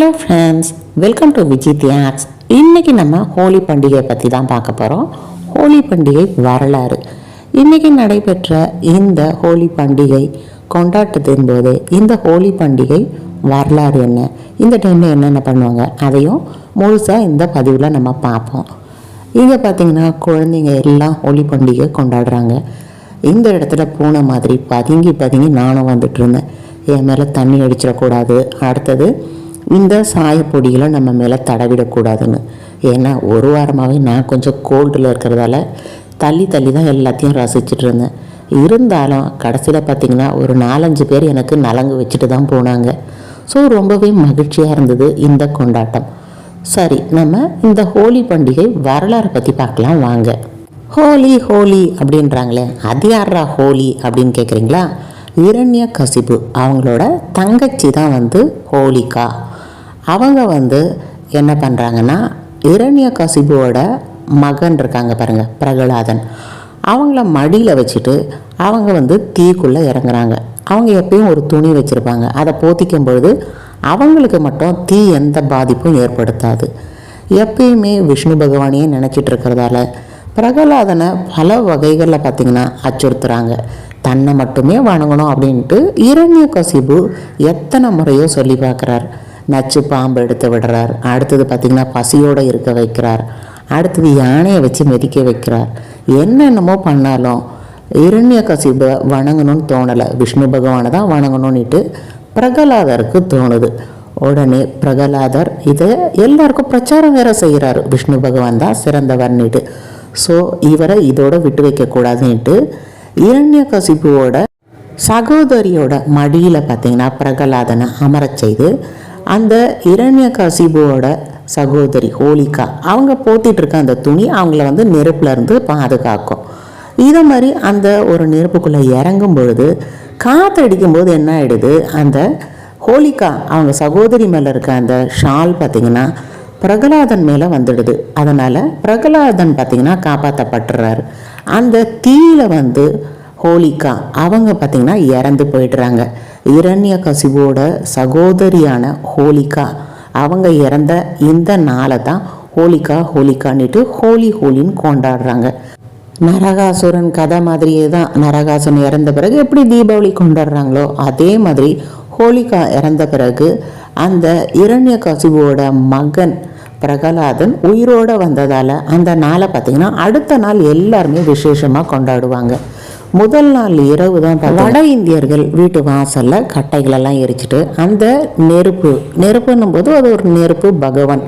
Hello friends welcome to Vijith Thiyags இன்றைக்கி நம்ம ஹோலி பண்டிகை பற்றி தான் பார்க்க போகிறோம் ஹோலி பண்டிகை வரலாறு. இன்றைக்கி நடைபெற்ற இந்த ஹோலி பண்டிகை கொண்டாட்டத்தின் போது இந்த ஹோலி பண்டிகை வரலாறு என்ன? இந்த டைமில் என்னென்ன பண்ணுவாங்க? அதையும் முழுசாக இந்த பதிவில் நம்ம பார்ப்போம். இங்கே பார்த்தீங்கன்னா குழந்தைங்க எல்லாம் ஹோலி பண்டிகை கொண்டாடுறாங்க. இந்த இடத்துல பூனை மாதிரி பதுங்கி பதுங்கி நானும் வந்துட்டு இருந்தேன். என் மேலே தண்ணி அடிச்சிடக்கூடாது. அடுத்தது இந்த சாயப்பொடிகளை நம்ம மேலே தடவிடக்கூடாதுன்னு ஏன்னா ஒரு வாரமாகவே நான் கொஞ்சம் கோல்டில் இருக்கிறதால தள்ளி தள்ளி தான் எல்லாத்தையும் ரசிச்சுட்டு இருந்தேன் இருந்தாலும் கடைசியில் பார்த்தீங்கன்னா ஒரு நாலஞ்சு பேர் எனக்கு நலங்கு வச்சுட்டு தான் போனாங்க. ஸோ ரொம்பவே மகிழ்ச்சியாக இருந்தது இந்த கொண்டாட்டம். சரி நம்ம இந்த ஹோலி பண்டிகை வரலாறு பற்றி பார்க்கலாம் வாங்க. ஹோலி ஹோலி அப்படின்றாங்களே அது யாரா ஹோலி அப்படின்னு கேட்குறீங்களா இரண்ய கசிபு அவங்களோட தங்கச்சி தான் வந்து ஹோலிகா. அவங்க வந்து என்ன பண்ணுறாங்கன்னா இரண்ய கசிபுவோட மகன் இருக்காங்க பாருங்கள் பிரகலாதன். அவங்கள மடியில் வச்சுட்டு அவங்க வந்து தீக்குள்ளே இறங்குறாங்க. அவங்க எப்பயும் ஒரு துணி வச்சுருப்பாங்க. அதை போத்திக்கும் பொழுது அவங்களுக்கு மட்டும் தீ எந்த பாதிப்பும் ஏற்படுத்தாது. எப்பயுமே விஷ்ணு பகவானையே நினச்சிட்டு இருக்கிறதால பிரகலாதனை பல வகைகளில் பார்த்திங்கன்னா அச்சுறுத்துகிறாங்க தன்னை மட்டுமே வணங்கணும் அப்படின்ட்டு இரண்ய கசிபு எத்தனை முறையோ சொல்லி பார்க்குறாரு. நச்சு பாம்பு எடுத்து விடுறார். அடுத்தது பார்த்திங்கன்னா பசியோடு இருக்க வைக்கிறார். அடுத்தது யானையை வச்சு மெதிக்க வைக்கிறார். என்னென்னமோ பண்ணாலும் இரண்யகசிப வணங்கணும்னு தோணலை. விஷ்ணு பகவானை தான் வணங்கணும்னுட்டு பிரகலாதருக்கு தோணுது. உடனே பிரகலாதர் இதை எல்லாருக்கும் பிரச்சாரம் வேற செய்கிறாரு. விஷ்ணு பகவான் தான் சிறந்தவர்னுட்டு ஸோ இவரை இதோட விட்டு வைக்கக்கூடாதுன்ட்டு இரண்ய கசிப்புவோட சகோதரியோட மடியில் பார்த்தீங்கன்னா பிரகலாதனை அமரச் செய்து அந்த இரண்ய கசிபுவோட சகோதரி ஹோலிகா அவங்க போத்திட்டு இருக்க அந்த துணி அவங்கள வந்து நெருப்பில் இருந்து பாதுகாக்கும். இதை மாதிரி அந்த ஒரு நெருப்புக்குள்ளே இறங்கும் பொழுது காற்று அடிக்கும்போது என்ன ஆகிடுது அந்த ஹோலிகா அவங்க சகோதரி மேலே இருக்க அந்த ஷால் பார்த்தீங்கன்னா பிரகலாதன் மேலே வந்துடுது. அதனால் பிரகலாதன் பார்த்திங்கன்னா காப்பாற்றப்பட்டுறாரு அந்த தீயில வந்து ஹோலிகா. அவங்க பார்த்திங்கன்னா இறந்து போயிடுறாங்க. இரண்ய கசிவோட சகோதரியான ஹோலிகா. அவங்க இறந்த இந்த நாளை தான் ஹோலிகா ஹோலிகான்னுட்டு ஹோலி ஹோலின்னு கொண்டாடுறாங்க. நரகாசுரன் கதை மாதிரியே தான் நரகாசுரன் இறந்த பிறகு எப்படி தீபாவளி கொண்டாடுறாங்களோ அதே மாதிரி ஹோலிகா இறந்த பிறகு அந்த இரண்ய கசிவோட மகன் பிரகலாதன் உயிரோடு வந்ததால் அந்த நாளை பார்த்தீங்கன்னா அடுத்த நாள் எல்லாருமே விசேஷமாக கொண்டாடுவாங்க. முதல் நாள் இரவு தான் வட இந்தியர்கள் வீட்டு வாசலில் கட்டைகளெல்லாம் எரிச்சிட்டு அந்த நெருப்பு நெருப்புன்னும் போது அது ஒரு நெருப்பு பகவான்.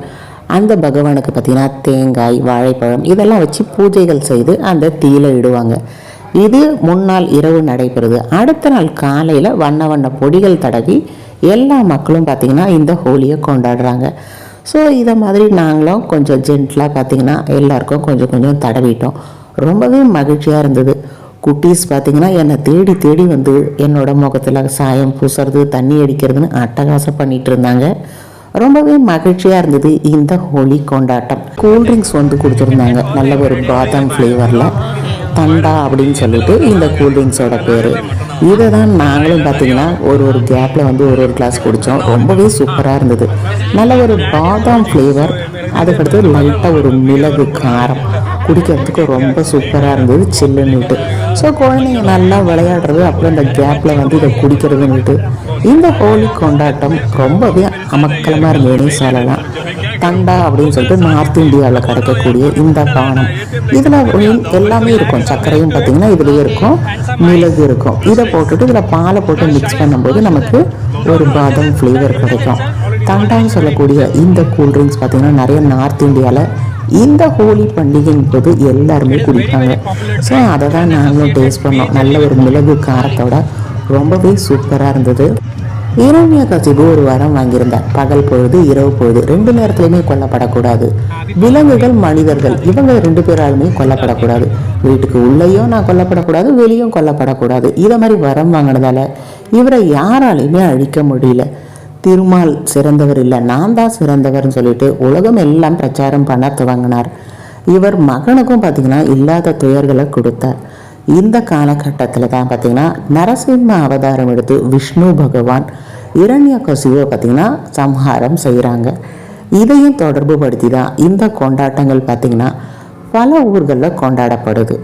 அந்த பகவானுக்கு பார்த்தீங்கன்னா தேங்காய் வாழைப்பழம் இதெல்லாம் வச்சு பூஜைகள் செய்து அந்த தீயில இடுவாங்க. இது முன்னாள் இரவு நடைபெறுது. அடுத்த நாள் காலையில் வண்ண வண்ண பொடிகள் தடவி எல்லா மக்களும் பார்த்திங்கன்னா இந்த ஹோலியை கொண்டாடுறாங்க. ஸோ இதை மாதிரி நாங்களும் கொஞ்சம் ஜென்டலாக பார்த்திங்கன்னா எல்லாருக்கும் கொஞ்சம் கொஞ்சம் தடவிட்டோம். ரொம்பவே மகிழ்ச்சியாக இருந்தது. குட்டீஸ் பார்த்திங்கன்னா என்னை தேடி தேடி வந்து என்னோட முகத்தில் சாயம் பூசுறது தண்ணி அடிக்கிறதுன்னு அட்டகாசம் பண்ணிட்டு இருந்தாங்க. ரொம்பவே மகிழ்ச்சியாக இருந்தது இந்த ஹோலி கொண்டாட்டம். கூல்ட்ரிங்க்ஸ் வந்து கொடுத்துருந்தாங்க. நல்ல ஒரு பாதாம் ஃப்ளேவரில் தண்டா அப்படின்னு சொல்லிட்டு இந்த கூல்ட்ரிங்க்ஸோட பேர். இதை தான் நாங்களும் பார்த்தீங்கன்னா ஒரு ஒரு கேப்பில் வந்து ஒரு ஒரு கிளாஸ் குடித்தோம் ரொம்பவே சூப்பராக இருந்தது. நல்ல ஒரு பாதாம் ஃப்ளேவர் அதுக்கடுத்து லைட்டாக ஒரு மிளகு காரம். குடிக்கிறதுக்கு ரொம்ப சூப்பராக இருந்தது சில்லுன்னுட்டு ஸோ குழந்தைங்க நல்லா விளையாடுறது அப்புறம் இந்த கேப்பில் வந்து இதை குடிக்கிறதுன்னுட்டு. இந்த ஹோலி கொண்டாட்டம் ரொம்பவே அமக்கலமாக இருந்ததுன்னு சொல்லலாம். தண்டா அப்படின்னு சொல்லிட்டு நார்த் இந்தியாவில் கிடைக்கக்கூடிய இந்த பானம் இதில் எல்லாமே இருக்கும். சர்க்கரையும் பார்த்தீங்கன்னா இதுலேயே இருக்கும். மிளகு இருக்கும். இதை போட்டுட்டு இதில் பாலை போட்டு மிக்ஸ் பண்ணும்போது நமக்கு ஒரு பாதாம் ஃப்ளேவர் கிடைக்கும். தண்டான்னு சொல்லக்கூடிய இந்த கூல்ட்ரிங்க்ஸ் பார்த்தீங்கன்னா நிறைய நார்த் இந்தியாவில் இந்த ஹோலி பண்டிகையின் போது எல்லாருமே குடிப்பாங்க. ஸோ அதை தான் நாங்களும் டேஸ்ட் பண்ணோம். நல்ல ஒரு மிளகு காரத்தோட ரொம்பவே சூப்பராக இருந்தது. ஈரானிய கசிபு ஒரு வரம் வாங்கியிருந்தார். பகல் பொழுது இரவு பொழுது. ரெண்டு நேரத்துலையுமே கொல்லப்படக்கூடாது. விலங்குகள் மனிதர்கள் இவங்க ரெண்டு பேராலுமே கொல்லப்படக்கூடாது. வீட்டுக்கு உள்ளேயும் நான் கொல்லப்படக்கூடாது வெளியும் கொல்லப்படக்கூடாது. இதை மாதிரி வரம் வாங்கினதால இவரை யாராலையுமே அழிக்க முடியல. திருமால் சிறந்தவர் இல்லை நான் தான் சிறந்தவர்னு சொல்லிட்டு உலகம் எல்லாம் பிரச்சாரம் பண்ண துவங்கினார். இவர் மகனுக்கும் பார்த்தீங்கன்னா இல்லாத துயர்களை கொடுத்தார். இந்த காலகட்டத்தில் தான் பார்த்தீங்கன்னா நரசிம்ம அவதாரம் எடுத்து விஷ்ணு பகவான் இரண்ய கசிவை பார்த்திங்கன்னா சம்ஹாரம் செய்கிறாங்க இதையும் தொடர்பு படுத்தி தான் இந்த கொண்டாட்டங்கள் பார்த்திங்கன்னா பல ஊர்களில் கொண்டாடப்படுது.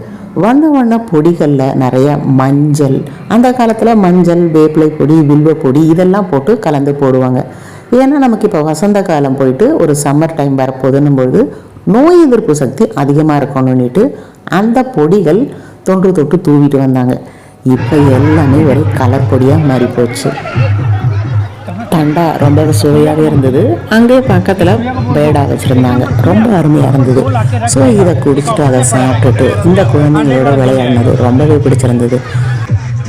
வண்ண வண்ண பொடிகளில் நிறைய மஞ்சள் அந்த காலத்தில் மஞ்சள் வேப்பிலை பொடி வில்வ பொடி இதெல்லாம் போட்டு கலந்து போடுவாங்க. ஏன்னா நமக்கு இப்போ வசந்த காலம் போயிட்டு ஒரு சம்மர் டைம் வரப்போகுதுன்னும் பொழுது நோய் எதிர்ப்பு சக்தி அதிகமாக இருக்கணும்னுட்டு அந்த பொடிகள் தொன்று தொட்டு தூவிட்டு வந்தாங்க. இப்போ எல்லாமே ஒரு கலர் பொடியாக மாறி போச்சு தண்டா ரொம்ப சுவையாகவே இருந்தது. அங்கே பக்கத்தில் பேடா வச்சுருந்தாங்க. ரொம்ப அருமையாக இருந்தது. ஸோ இதை குடிச்சிட்டு அதை சாப்பிட்டுட்டு இந்த குழந்தைங்களோட விளையாடினது ரொம்பவே பிடிச்சிருந்தது.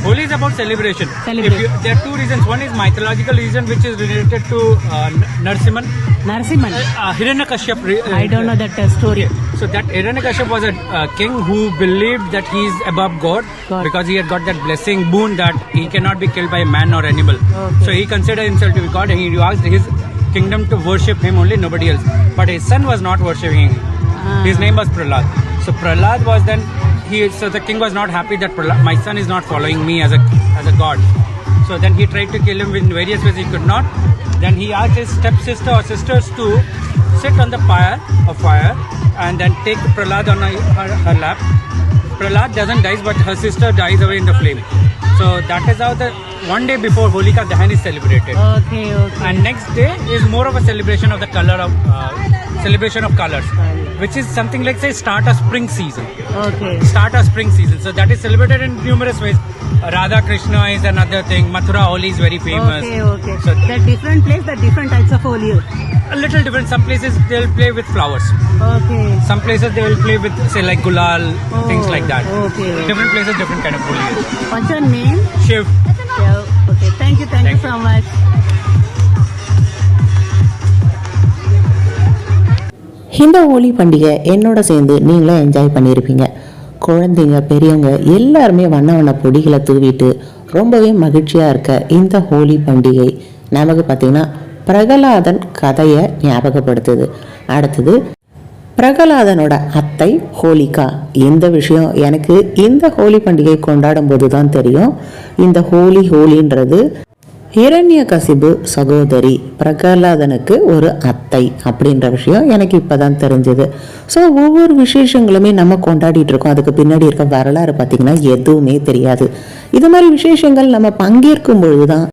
Holi is about celebration. If you, there are two reasons. One is mythological reason, which is related to uh, N- Narsimhan, Narasimhan. uh, Hiranyakashyap. uh, I don't know that uh, story. So that Hiranyakashyap was a uh, king who believed that he is above God, God. because he had got that blessing boon that he cannot be killed by man or animal. Okay. So he considered himself to be God, and he asked his kingdom to worship him only, nobody else. But his son was not worshipping him. Ah. His name was Prahlad. So Prahlad was then he. So the king was not happy that Prahlad, my son is not following me as a as a god. So then he tried to kill him in various ways. He could not. Then he asked his stepsister or sisters to sit on the pyre of fire and then take Prahlad on her, her, her lap. Prahlad doesn't die, but her sister dies away in the flame. So that is how the one day before Holika Dahan is celebrated. Okay, okay. And next day is more of a celebration of the color of uh, celebration of colors, which is something like say start a spring season, okay. start a spring season. So that is celebrated in numerous ways. Radha Krishna is another thing. Mathura Holi is very famous. Okay, okay. So the different place, the different types of holy. a little different. Some places they'll play with flowers. Okay. Some places they will play with say like gulal, things like that. Oh, okay. Different places, different kind of holi. What's your name? Shiv. Yeah, okay. Thank you, thank, Thank you so much. இந்த ஹோலி பண்டிகை என்னோட சேர்ந்து நீங்களும் enjoy பண்ணியிருப்பீங்க குழந்தைங்க பெரியவங்க எல்லாருமே வண்ண வண்ண பொடிகளை தூவிட்டு ரொம்பவே மகிழ்ச்சியாக இருக்க இந்த ஹோலி பண்டிகை நமக்கு பார்த்திங்கன்னா பிரகலாதன் கதையை ஞாபகப்படுத்துது. அடுத்தது பிரகலாதனோட அத்தை ஹோலிகா. இந்த விஷயம் எனக்கு இந்த ஹோலி பண்டிகை கொண்டாடும் போது தான் தெரியும். இந்த ஹோலி ஹோலின்றது ஹிரண்யகசிபு சகோதரி பிரகலாதனுக்கு ஒரு அத்தை அப்படின்ற விஷயம் எனக்கு இப்பதான் தெரிஞ்சது. ஸோ ஒவ்வொரு விசேஷங்களுமே நம்ம கொண்டாடிட்டு இருக்கோம். அதுக்கு பின்னாடி இருக்க வரலாறு பார்த்திங்கன்னா எதுவுமே தெரியாது. இது மாதிரி விசேஷங்கள் நம்ம பங்கேற்கும் பொழுது தான்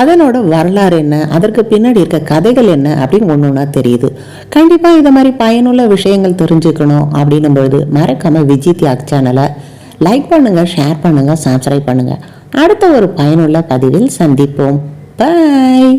அதனோட வரலாறு என்ன? அதற்கு பின்னாடி இருக்க கதைகள் என்ன? அப்படின்னு ஒன்று ஒன்றா தெரியுது. கண்டிப்பாக இதை மாதிரி பயனுள்ள விஷயங்கள் தெரிஞ்சுக்கணும் அப்படின்னும் பொழுது மறக்காமல் விஜி தியாக் சேனலை லைக் பண்ணுங்க ஷேர் பண்ணுங்க சப்ஸ்கிரைப் பண்ணுங்க. அடுத்த ஒரு பயனுள்ள பதிவில் சந்திப்போம். பாய்